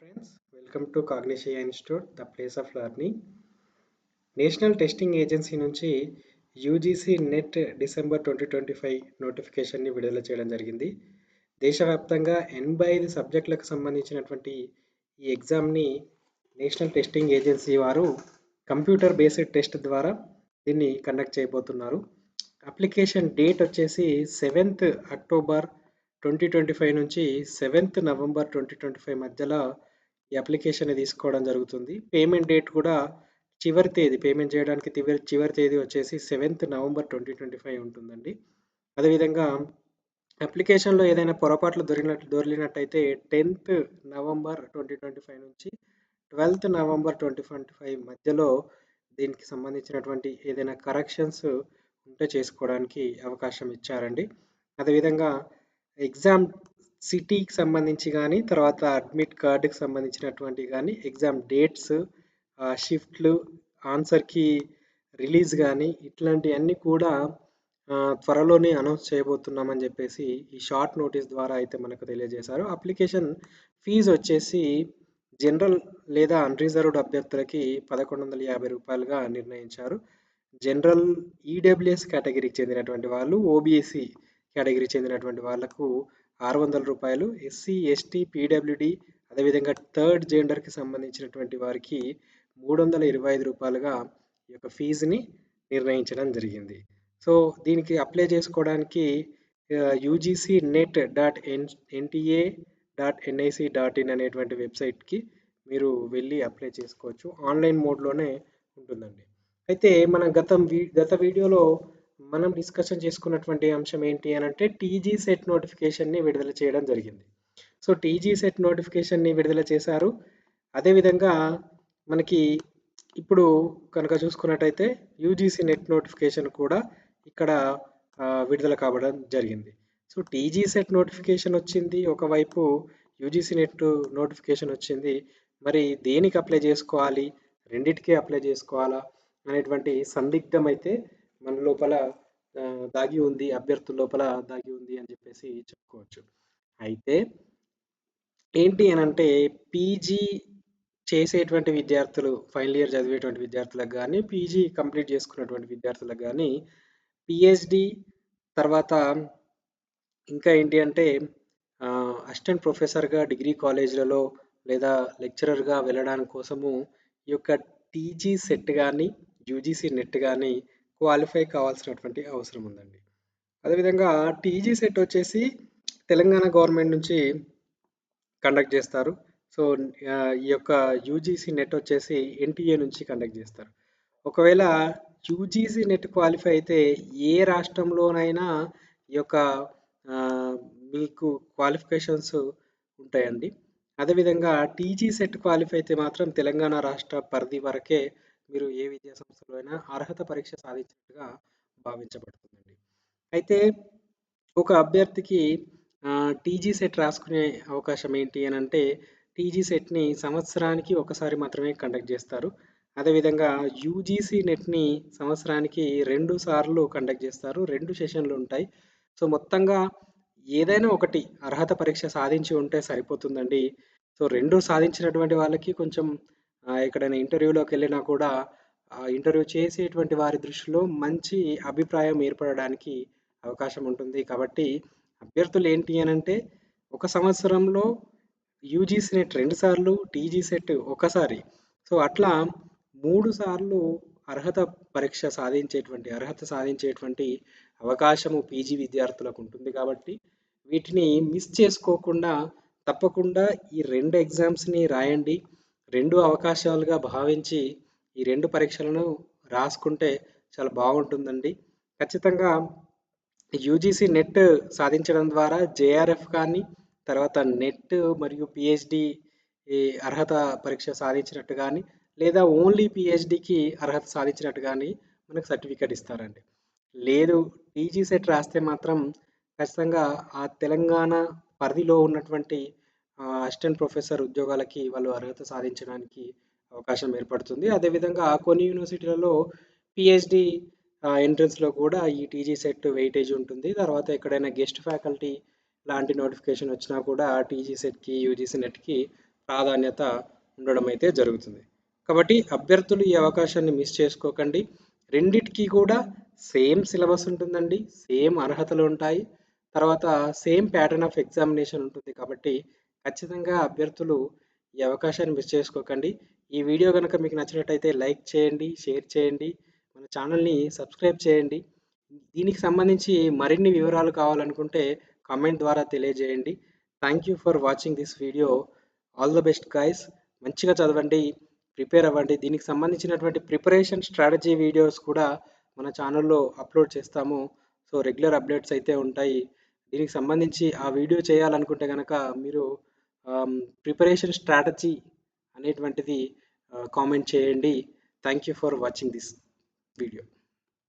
Friends welcome to Cognitia institute the place of learning national testing agency నుంచి UGC NET December twenty twenty five నోటిఫికేషన్ని విడుదల చేయడం జరిగింది. దేశవ్యాప్తంగా ఎనభై ఐదు సబ్జెక్టులకు సంబంధించినటువంటి ఈ ఎగ్జామ్ని నేషనల్ టెస్టింగ్ ఏజెన్సీ వారు కంప్యూటర్ బేస్డ్ టెస్ట్ ద్వారా దీన్ని కండక్ట్ చేయబోతున్నారు. అప్లికేషన్ డేట్ వచ్చేసి seventh October twenty twenty five నుంచి seventh November twenty twenty five మధ్యలో ఈ అప్లికేషన్ తీసుకోవడం జరుగుతుంది. పేమెంట్ డేట్ కూడా చివరి తేదీ పేమెంట్ చేయడానికి చివరి చివరి తేదీ వచ్చేసి seventh November twenty twenty five ఉంటుందండి. అదేవిధంగా అప్లికేషన్లో ఏదైనా పొరపాట్లు దొరికినట్టు దొరికినట్టయితే tenth November twenty twenty five నుంచి twelfth November twenty twenty five మధ్యలో దీనికి సంబంధించినటువంటి ఏదైనా కరెక్షన్స్ ఉంటే చేసుకోవడానికి అవకాశం ఇచ్చారండి. అదేవిధంగా ఎగ్జామ్ సిటీకి సంబంధించి కానీ తర్వాత అడ్మిట్ కార్డుకి సంబంధించినటువంటి కానీ ఎగ్జామ్ డేట్స్ షిఫ్ట్లు ఆన్సర్కి రిలీజ్ కానీ ఇట్లాంటివన్నీ కూడా త్వరలోనే అనౌన్స్ చేయబోతున్నామని చెప్పేసి ఈ షార్ట్ నోటీస్ ద్వారా అయితే మనకు తెలియజేశారు. అప్లికేషన్ ఫీజు వచ్చేసి జనరల్ లేదా అన్రిజర్వ్డ్ అభ్యర్థులకి పదకొండు వందల యాభై రూపాయలుగా నిర్ణయించారు. జనరల్ ఈడబ్ల్యూఎస్ కేటగిరీకి చెందినటువంటి వాళ్ళు ఓబీఎస్సి కేటగిరీ చెందినటువంటి వాళ్ళకు ఆరు వందల రూపాయలు ఎస్సీ ఎస్టీ పీడబ్ల్యూడి అదేవిధంగా థర్డ్ జెండర్కి సంబంధించినటువంటి వారికి మూడు వందల ఇరవై ఐదు రూపాయలుగా ఈ యొక్క ఫీజుని నిర్ణయించడం జరిగింది. సో దీనికి అప్లై చేసుకోవడానికి UGC NET dot N NTA dot NIC dot in అనేటువంటి వెబ్సైట్కి మీరు వెళ్ళి అప్లై చేసుకోవచ్చు. ఆన్లైన్ మోడ్లోనే ఉంటుందండి. అయితే మనం గతం గత వీడియోలో మనం డిస్కషన్ చేసుకున్నటువంటి అంశం ఏంటి అని అంటే టీజీ సెట్ నోటిఫికేషన్ని విడుదల చేయడం జరిగింది. సో టీజీ సెట్ నోటిఫికేషన్ని విడుదల చేశారు. అదేవిధంగా మనకి ఇప్పుడు కనుక చూసుకున్నట్టయితే యూజీసీ నెట్ నోటిఫికేషన్ కూడా ఇక్కడ విడుదల కావడం జరిగింది. సో టీజీ సెట్ నోటిఫికేషన్ వచ్చింది. ఒకవైపు యూజీసీ నెట్ నోటిఫికేషన్ వచ్చింది. మరి దేనికి అప్లై చేసుకోవాలి? రెండిటికి అప్లై చేసుకోవాలా? అనేటువంటి సందిగ్ధం అయితే మన లోపల దాగి ఉంది అభ్యర్థుల లోపల దాగి ఉంది అని చెప్పేసి చెప్పుకోవచ్చు. అయితే ఏంటి అని అంటే పీజీ చేసేటువంటి విద్యార్థులు ఫైనల్ ఇయర్ చదివేటువంటి విద్యార్థులకు కానీ పీజీ కంప్లీట్ చేసుకున్నటువంటి విద్యార్థులకు కానీ పిహెచ్డి తర్వాత ఇంకా ఏంటి అంటే అసిస్టెంట్ ప్రొఫెసర్గా డిగ్రీ కాలేజీలలో లేదా లెక్చరర్గా వెళ్ళడానికి కోసము ఈ యొక్క టీజీ సెట్ కానీ యూజీసీ నెట్ కానీ క్వాలిఫై కావాల్సినటువంటి అవసరం ఉందండి. అదేవిధంగా టీజీ సెట్ వచ్చేసి తెలంగాణ గవర్నమెంట్ నుంచి కండక్ట్ చేస్తారు. సో ఈ యొక్క యూజీసీ నెట్ వచ్చేసి ఎన్టీఏ నుంచి కండక్ట్ చేస్తారు. ఒకవేళ యూజీసీ నెట్ క్వాలిఫై అయితే ఏ రాష్ట్రంలోనైనా ఈ యొక్క మీకు క్వాలిఫికేషన్స్ ఉంటాయండి. అదేవిధంగా టీజీ సెట్ క్వాలిఫై అయితే మాత్రం తెలంగాణ రాష్ట్ర పరిధి వరకే మీరు ఏ విద్యా సంస్థలో అయినా అర్హత పరీక్ష సాధించినట్టుగా భావించబడుతుందండి. అయితే ఒక అభ్యర్థికి టీజీ సెట్ రాసుకునే అవకాశం ఏంటి అని అంటే టీజీ సెట్ని సంవత్సరానికి ఒకసారి మాత్రమే కండక్ట్ చేస్తారు. అదేవిధంగా యూజీసీ నెట్ని సంవత్సరానికి రెండు సార్లు కండక్ట్ చేస్తారు. రెండు సెషన్లు ఉంటాయి. సో మొత్తంగా ఏదైనా ఒకటి అర్హత పరీక్ష సాధించి ఉంటే సరిపోతుందండి. సో రెండు సాధించినటువంటి వాళ్ళకి కొంచెం ఎక్కడైనా ఇంటర్వ్యూలోకి వెళ్ళినా కూడా ఇంటర్వ్యూ చేసేటువంటి వారి దృష్టిలో మంచి అభిప్రాయం ఏర్పడడానికి అవకాశం ఉంటుంది. కాబట్టి అభ్యర్థులు ఏంటి అని అంటే ఒక సంవత్సరంలో యూజీసీ నెట్ రెండు సార్లు టీజీ సెట్ ఒకసారి. సో అట్లా మూడు సార్లు అర్హత పరీక్ష సాధించేటువంటి అర్హత సాధించేటువంటి అవకాశము పీజీ విద్యార్థులకు ఉంటుంది. కాబట్టి వీటిని మిస్ చేసుకోకుండా తప్పకుండా ఈ రెండు ఎగ్జామ్స్ని రాయండి. రెండు అవకాశాలుగా భావించి ఈ రెండు పరీక్షలను రాసుకుంటే చాలా బాగుంటుందండి. ఖచ్చితంగా యూజీసీ నెట్ సాధించడం ద్వారా జేఆర్ఎఫ్ కానీ తర్వాత నెట్ మరియు పిహెచ్డి అర్హత పరీక్ష సాధించినట్టు కానీ లేదా ఓన్లీ పిహెచ్డికి అర్హత సాధించినట్టు కానీ మనకు సర్టిఫికేట్ ఇస్తారండి. లేదు టీజీ సెట్ రాస్తే మాత్రం ఖచ్చితంగా ఆ తెలంగాణ పరిధిలో ఉన్నటువంటి అసిస్టెంట్ ప్రొఫెసర్ ఉద్యోగాలకి వాళ్ళు అర్హత సాధించడానికి అవకాశం ఏర్పడుతుంది. అదేవిధంగా కొన్ని యూనివర్సిటీలలో పిహెచ్డి ఎంట్రన్స్లో కూడా ఈ టీజీ సెట్ వెయిటేజ్ ఉంటుంది. తర్వాత ఎక్కడైనా గెస్ట్ ఫ్యాకల్టీ లాంటి నోటిఫికేషన్ వచ్చినా కూడా టీజీ సెట్కి యూజీసీ నెట్కి ప్రాధాన్యత ఉండడం అయితే జరుగుతుంది. కాబట్టి అభ్యర్థులు ఈ అవకాశాన్ని మిస్ చేసుకోకండి. రెండిటికి కూడా సేమ్ సిలబస్ ఉంటుందండి. సేమ్ అర్హతలు ఉంటాయి. తర్వాత సేమ్ ప్యాటర్న్ ఆఫ్ ఎగ్జామినేషన్ ఉంటుంది కాబట్టి ఖచ్చితంగా అభ్యర్థులు ఈ అవకాశాన్ని మిస్ చేసుకోకండి. ఈ వీడియో కనుక మీకు నచ్చినట్టయితే లైక్ చేయండి షేర్ చేయండి మన ఛానల్ని సబ్స్క్రైబ్ చేయండి. దీనికి సంబంధించి మరిన్ని వివరాలు కావాలనుకుంటే కామెంట్ ద్వారా తెలియజేయండి. Thank you for watching this video all the best guys మంచిగా చదవండి ప్రిపేర్ అవ్వండి. దీనికి సంబంధించినటువంటి ప్రిపరేషన్ స్ట్రాటజీ వీడియోస్ కూడా మన ఛానల్లో అప్లోడ్ చేస్తాము. సో రెగ్యులర్ అప్డేట్స్ అయితే ఉంటాయి. దీనికి సంబంధించి ఆ వీడియో చేయాలనుకుంటే కనుక మీరు ప్రిపరేషన్ స్ట్రాటజీ అనేటువంటిది కామెంట్ చేయండి. Thank you for watching this video